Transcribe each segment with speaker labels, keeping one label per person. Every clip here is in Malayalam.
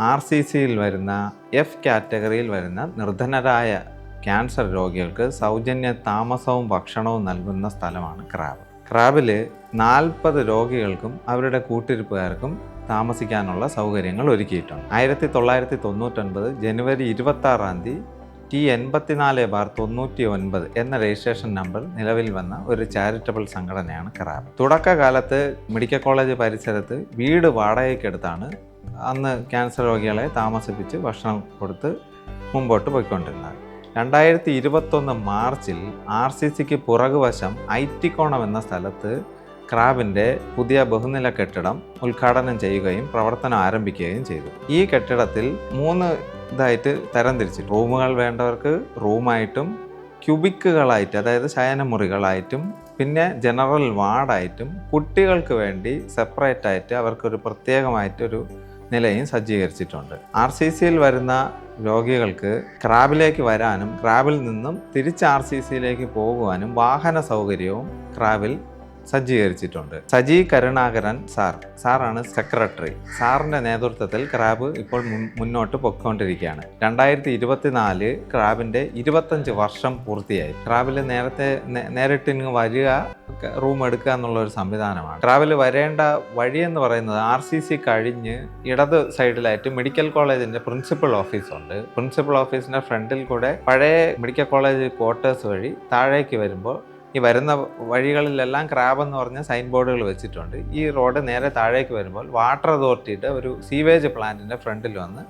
Speaker 1: ആർ സി സിയിൽ വരുന്ന എഫ് കാറ്റഗറിയിൽ വരുന്ന നിർധനരായ ക്യാൻസർ രോഗികൾക്ക് സൗജന്യ താമസവും ഭക്ഷണവും നൽകുന്ന സ്ഥലമാണ് ക്രാബ്. ക്രാബിൽ നാൽപ്പത് രോഗികൾക്കും അവരുടെ കൂട്ടിരിപ്പുകാർക്കും താമസിക്കാനുള്ള സൗകര്യങ്ങൾ ഒരുക്കിയിട്ടുണ്ട്. ആയിരത്തി തൊള്ളായിരത്തി തൊണ്ണൂറ്റൊൻപത് ജനുവരി ഇരുപത്തി ആറാം തീയതി ടി എൺപത്തിനാല് ബാർ തൊണ്ണൂറ്റി ഒൻപത് എന്ന രജിസ്ട്രേഷൻ നമ്പർ നിലവിൽ വന്ന ഒരു ചാരിറ്റബിൾ സംഘടനയാണ് ക്രാബ്. തുടക്കകാലത്ത് മെഡിക്കൽ കോളേജ് പരിസരത്ത് വീട് വാടകയ്ക്കെടുത്താണ് അന്ന് ക്യാൻസർ രോഗികളെ താമസിപ്പിച്ച് ഭക്ഷണം കൊടുത്ത് മുമ്പോട്ട് പോയിക്കൊണ്ടിരുന്നത്. രണ്ടായിരത്തി ഇരുപത്തൊന്ന് മാർച്ചിൽ ആർ സി സിക്ക് പുറകുവശം ഐറ്റിക്കോണം എന്ന സ്ഥലത്ത് ക്രാബിന്റെ പുതിയ ബഹുനില കെട്ടിടം ഉദ്ഘാടനം ചെയ്യുകയും പ്രവർത്തനം ആരംഭിക്കുകയും ചെയ്തു. ഈ കെട്ടിടത്തിൽ മൂന്ന് ഇതായിട്ട് തരംതിരിച്ചു റൂമുകൾ വേണ്ടവർക്ക് റൂമായിട്ടും ക്യൂബിക്കുകളായിട്ട് അതായത് ശയനമുറികളായിട്ടും പിന്നെ ജനറൽ വാർഡായിട്ടും കുട്ടികൾക്ക് വേണ്ടി സെപ്പറേറ്റ് ആയിട്ട് അവർക്കൊരു പ്രത്യേകമായിട്ടൊരു നിലയും സജ്ജീകരിച്ചിട്ടുണ്ട്. ആർ സി സിയിൽ വരുന്ന രോഗികൾക്ക് ക്രാബിലേക്ക് വരാനും ക്രാബിൽ നിന്നും തിരിച്ച് ആർ സി സിയിലേക്ക് പോകുവാനും വാഹന സൗകര്യവും ക്രാബിൽ സജ്ജീകരിച്ചിട്ടുണ്ട്. സജി കരുണാകരൻ സാർ. സാറാണ് സെക്രട്ടറി. സാറിന്റെ നേതൃത്വത്തിൽ ക്രാബ് ഇപ്പോൾ മുന്നോട്ട് പൊയ്ക്കൊണ്ടിരിക്കുകയാണ്. രണ്ടായിരത്തി ഇരുപത്തിനാല് ക്രാബിന്റെ ഇരുപത്തഞ്ച് വർഷം പൂർത്തിയായി. ക്രാബിൽ നേരത്തെ നേരിട്ടിങ്ങ് നേരിട്ട് വരിക റൂം എടുക്കുക എന്നുള്ള ഒരു സംവിധാനമാണ്. ട്രാവൽ വരേണ്ട വഴി എന്ന് പറയുന്നത് ആർ സി സി കഴിഞ്ഞ് ഇടത് സൈഡിലായിട്ട് മെഡിക്കൽ കോളേജിന്റെ പ്രിൻസിപ്പൽ ഓഫീസ് ഉണ്ട്. പ്രിൻസിപ്പൽ ഓഫീസിന്റെ ഫ്രണ്ടിൽ കൂടെ പഴയ മെഡിക്കൽ കോളേജ് ക്വാർട്ടേഴ്സ് വഴി താഴേക്ക് വരുമ്പോൾ ഈ വരുന്ന വഴികളിലെല്ലാം ക്രാബ് എന്ന് പറഞ്ഞ സൈൻ ബോർഡുകൾ വെച്ചിട്ടുണ്ട്. ഈ റോഡ് നേരെ താഴേക്ക് വരുമ്പോൾ വാട്ടർ അതോറിറ്റിയുടെ ഒരു സീവേജ് പ്ലാന്റിന്റെ ഫ്രണ്ടിൽ വന്ന്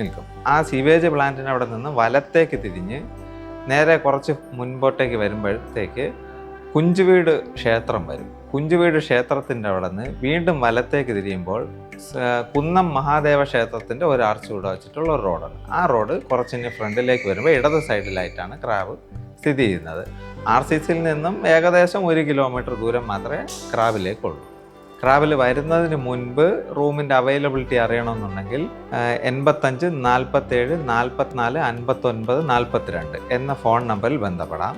Speaker 1: നിൽക്കും. ആ സീവേജ് പ്ലാന്റിന് അവിടെ നിന്ന് വലത്തേക്ക് തിരിഞ്ഞ് നേരെ കുറച്ച് മുൻപോട്ടേക്ക് വരുമ്പോഴത്തേക്ക് കുഞ്ചുവീട് ക്ഷേത്രം വരും. കുഞ്ചുവീട് ക്ഷേത്രത്തിന്റെ അവിടെ നിന്ന് വീണ്ടും വലത്തേക്ക് തിരിയുമ്പോൾ കുന്നം മഹാദേവ ക്ഷേത്രത്തിന്റെ ഒരു ആർച്ച് കൂടെ വെച്ചിട്ടുള്ള ഒരു റോഡാണ്. ആ റോഡ് കുറച്ചിന് ഫ്രണ്ടിലേക്ക് വരുമ്പോൾ ഇടത് സൈഡിലായിട്ടാണ് ക്രാബ് സ്ഥിതി ചെയ്യുന്നത്. ആർ സി സിയിൽ നിന്നും ഏകദേശം ഒരു കിലോമീറ്റർ ദൂരം മാത്രമേ ക്രാബിലേക്കുള്ളൂ ക്രാബിൽ വരുന്നതിന് മുൻപ് റൂമിന്റെ അവൈലബിലിറ്റി അറിയണമെന്നുണ്ടെങ്കിൽ എൺപത്തഞ്ച് നാൽപ്പത്തേഴ് നാൽപ്പത്തിനാല് അൻപത്തൊൻപത് നാൽപ്പത്തിരണ്ട് എന്ന ഫോൺ നമ്പറിൽ ബന്ധപ്പെടാം.